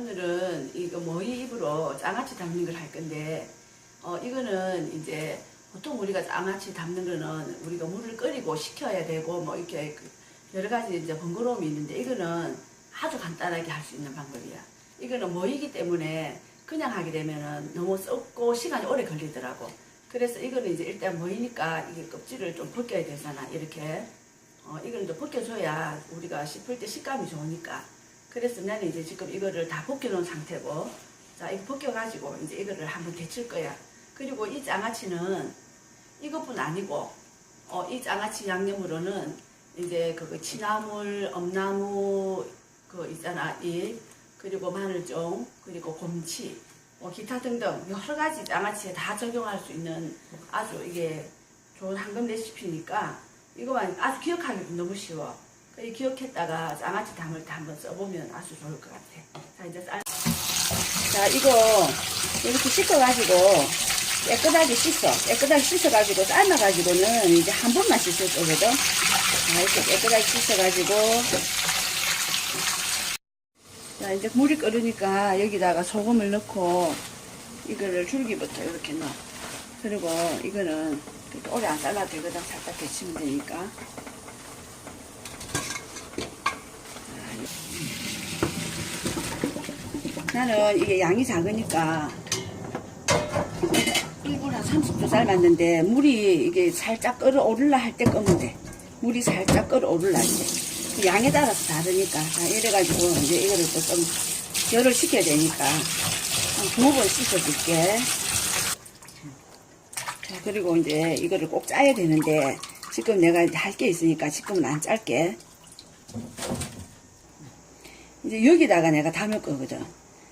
오늘은 이거 모이 잎으로 장아찌 담는 걸 할 건데 어 이거는 이제 보통 우리가 장아찌 담는 거는 우리가 물을 끓이고 식혀야 되고 뭐 이렇게 그 여러 가지 이제 번거로움이 있는데 이거는 아주 간단하게 할 수 있는 방법이야. 이거는 모이기 때문에 그냥 하게 되면은 너무 썩고 시간이 오래 걸리더라고. 그래서 이거는 이제 일단 모이니까 이게 껍질을 좀 벗겨야 되잖아. 이렇게. 어, 이거는 좀 벗겨줘야 우리가 씹을 때 식감이 좋으니까. 나는 이제 지금 이거를 다 벗겨놓은 상태고, 자, 이거 벗겨가지고 이제 이거를 한번 데칠 거야. 그리고 이 장아찌는 이것뿐 아니고, 어, 이 장아찌 양념으로는 이제 그거 취나물, 엄나무, 그 있잖아, 이, 그리고 마늘종, 그리고 곰치, 뭐 기타 등등 여러 가지 장아찌에 다 적용할 수 있는 아주 이게 좋은 황금 레시피니까 이거만 아주 기억하기도 너무 쉬워. 이 기억했다가 장아찌 담을 때 한번 써보면 아주 좋을 것 같아. 자 이제 쌀. 자 이거 이렇게 씻어가지고 깨끗하게 씻어. 깨끗하게 씻어가지고 삶아가지고는 이제 한 번만 씻을 거거든. 자 이렇게 깨끗하게 씻어가지고 자 이제 물이 끓으니까 여기다가 소금을 넣고 이거를 줄기부터 이렇게 넣어. 그리고 이거는 오래 안 삶아도 되거든. 살짝 데치면 되니까. 나는 이게 양이 작으니까 1분 한 30초 삶았는데 물이 이게 살짝 끓어오르려 할때 끄면 돼. 물이 살짝 끓어오르려 할 때. 그 양에 따라서 다르니까. 자, 이래가지고 이제 이거를 또 좀 열을 식혀야 되니까 한 두어 번 씻어줄게. 자, 그리고 이제 이거를 꼭 짜야 되는데 지금 내가 할 게 있으니까 지금은 안 짤게. 이제 여기다가 내가 담을 거거든.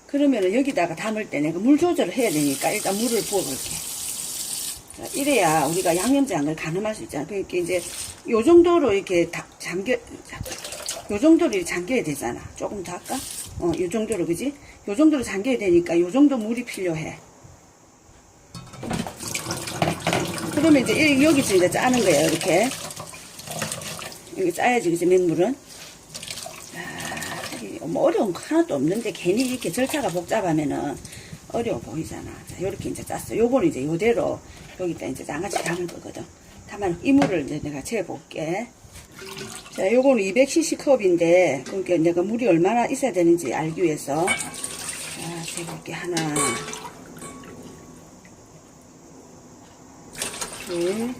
그러면은 여기다가 담을 때 내가 물 조절을 해야 되니까 일단 물을 부어볼게. 자, 이래야 우리가 양념장을 가늠할 수 있잖아. 그러니까 이제 요 정도로 이렇게 다, 잠겨, 요 정도로 잠겨야 되잖아. 조금 더 할까? 어, 요 정도로, 그지? 요 정도로 잠겨야 되니까 요 정도 물이 필요해. 그러면 이제 이- 여기서 이제 짜는 거예요, 이렇게. 여기 짜야지, 그지, 맹물은. 뭐 어려운 거 하나도 없는데 괜히 이렇게 절차가 복잡하면은 어려워 보이잖아. 자, 요렇게 이제 짰어. 요거는 이제 요대로 여기다 이제 장아찌 담을 거거든. 담아 이물을 이제 내가 재볼게. 자, 요거는 200cc 컵인데, 그러니까 내가 물이 얼마나 있어야 되는지 알기 위해서. 자, 재볼게. 하나, 둘,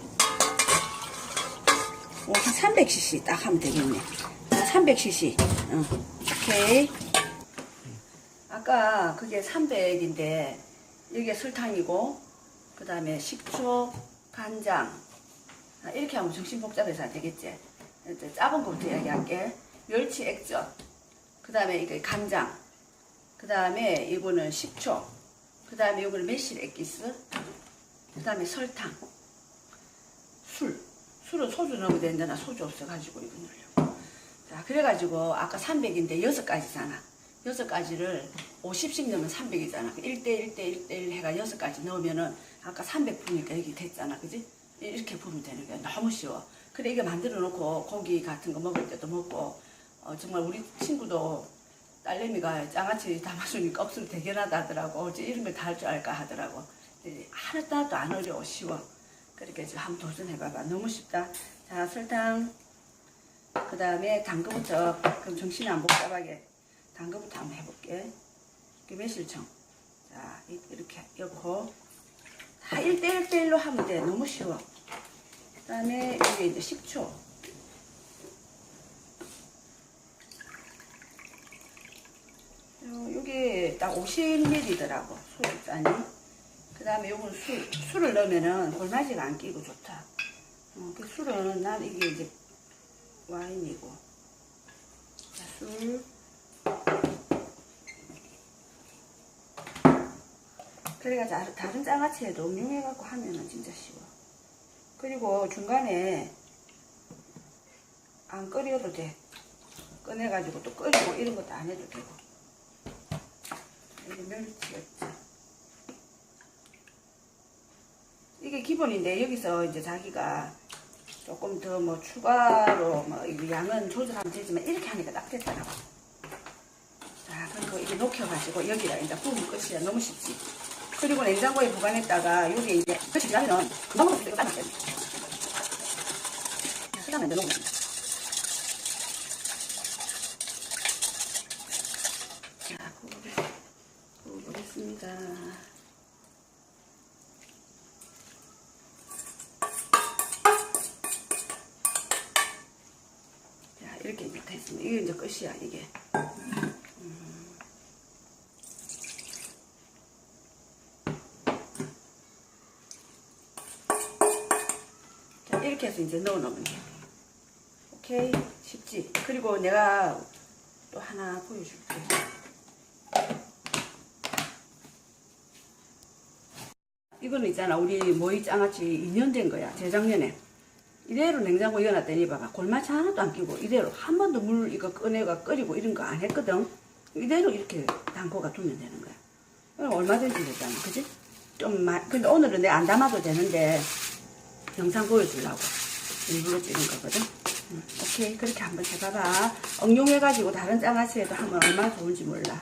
어, 한 300cc 딱 하면 되겠네. 300cc. 어. 오케이. 아까 그게 300인데, 여기에 설탕이고, 그 다음에 식초, 간장. 아, 이렇게 하면 정신 복잡해서 안 되겠지? 이제 작은 거부터 이야기할게. 멸치 액젓. 그 다음에 이게 간장. 그 다음에 이거는 식초. 그 다음에 이거는 매실 액기스. 그 다음에 설탕. 술. 술은 소주 넣으면 되는데 나 소주 없어가지고 이거 넣으려고. 자, 그래가지고 아까 300인데 6가지잖아. 6가지를 50씩 넣으면 300이잖아. 1대 1, 대 1, 대 1 해가 6가지 넣으면은 아까 300 부니까 여기 됐잖아. 그지? 이렇게 부으면 되는 거야. 너무 쉬워. 그래, 이거 만들어 놓고 고기 같은 거 먹을 때도 먹고, 어, 정말 우리 친구도 딸내미가 장아찌 담아주니까 억수로 대견하다 하더라고. 어째 이런 걸 다 할 줄 알까 하더라고. 하나도 안 어려워. 쉬워. 그렇게 해서 한번 도전해봐봐. 너무 쉽다. 자, 설탕. 그 다음에 당근부터, 그럼 정신이 안 복잡하게 당근부터 한번 해볼게. 매실청. 자, 이- 이렇게 넣고. 다 1대1 대1로 하면 돼. 너무 쉬워. 그 다음에 여기 이제 식초. 요- 요게 딱 50ml더라고. 소주잔이. 그 다음에 요건 술. 술을 넣으면은 골마지가 안 끼고 좋다. 어, 그 술은 난 이게 이제 와인이고. 자, 술. 그래가지고 다른- 다른 장아찌에도 응용해갖고 하면은 진짜 쉬워. 그리고 중간에 안 끓여도 돼. 꺼내가지고 또 끓이고 이런 것도 안 해도 되고. 이게 멸치였죠. 이게 기본인데 여기서 이제 자기가 조금 더 뭐 추가로 뭐 양은 조절하면 되지만 이렇게 하니까 딱 됐더라고. 자 그리고 이렇게 녹여가지고 여기다 이제 부으면 끝이야. 너무 쉽지. 그리고 냉장고에 보관했다가 여기에 이제 며칠 지나면 금방 먹을 수 있게 돼. 시간을 넣어놓으면 돼. 자, 구워보겠습니다. 자, 이렇게 이게 이제 끝이야, 이게. 음. 자, 이렇게 해서 이제 넣어 놓으면 돼. 오케이. 쉽지? 그리고 내가 또 하나 보여줄게. 이거는 있잖아. 우리 모이 장아찌 2년 된 거야. 재작년에. 이대로 냉장고 열어놨더니 봐봐. 골마치 하나도 안 끼고 이대로 한 번도 물 이거 꺼내가 끓이고 이런 거 안 했거든. 이대로 이렇게 담궈가 두면 되는 거야. 얼마든지 되잖아. 그지? 좀 마, 근데 오늘은 내가 안 담아도 되는데 영상 보여주려고 일부러 찍은 거거든. 음, 오케이. 그렇게 한번 해봐봐. 응용해가지고 다른 장아찌에도 하면 얼마나 좋은지 몰라.